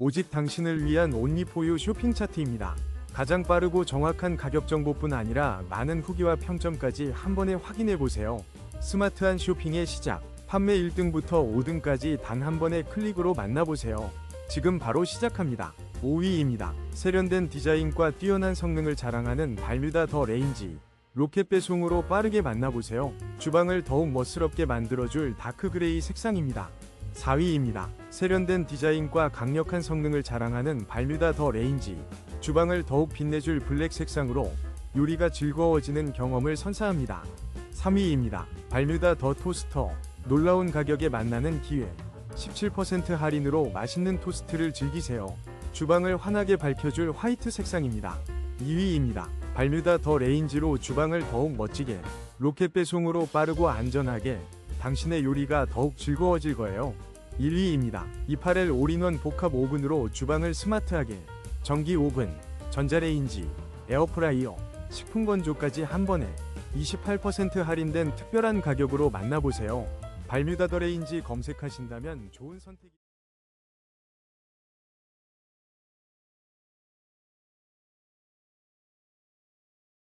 오직 당신을 위한 온리포유 쇼핑 차트입니다. 가장 빠르고 정확한 가격 정보뿐 아니라 많은 후기와 평점까지 한 번에 확인해 보세요. 스마트한 쇼핑의 시작. 판매 1등부터 5등까지 단 한 번의 클릭으로 만나보세요. 지금 바로 시작합니다. 5위입니다. 세련된 디자인과 뛰어난 성능을 자랑하는 발뮤다 더 레인지. 로켓 배송으로 빠르게 만나보세요. 주방을 더욱 멋스럽게 만들어줄 다크 그레이 색상입니다. 4위입니다. 세련된 디자인과 강력한 성능을 자랑하는 발뮤다 더 레인지. 주방을 더욱 빛내줄 블랙 색상으로 요리가 즐거워지는 경험을 선사합니다. 3위입니다. 발뮤다 더 토스터. 놀라운 가격에 만나는 기회. 17% 할인으로 맛있는 토스트를 즐기세요. 주방을 환하게 밝혀줄 화이트 색상입니다. 2위입니다. 발뮤다 더 레인지로 주방을 더욱 멋지게, 로켓 배송으로 빠르고 안전하게, 당신의 요리가 더욱 즐거워질 거예요. 1위입니다. 이파렐 올인원 복합 오븐으로 주방을 스마트하게, 전기 오븐, 전자레인지, 에어프라이어, 식품 건조까지 한 번에 28% 할인된 특별한 가격으로 만나보세요. 발뮤다 더 레인지 검색하신다면 좋은 선택이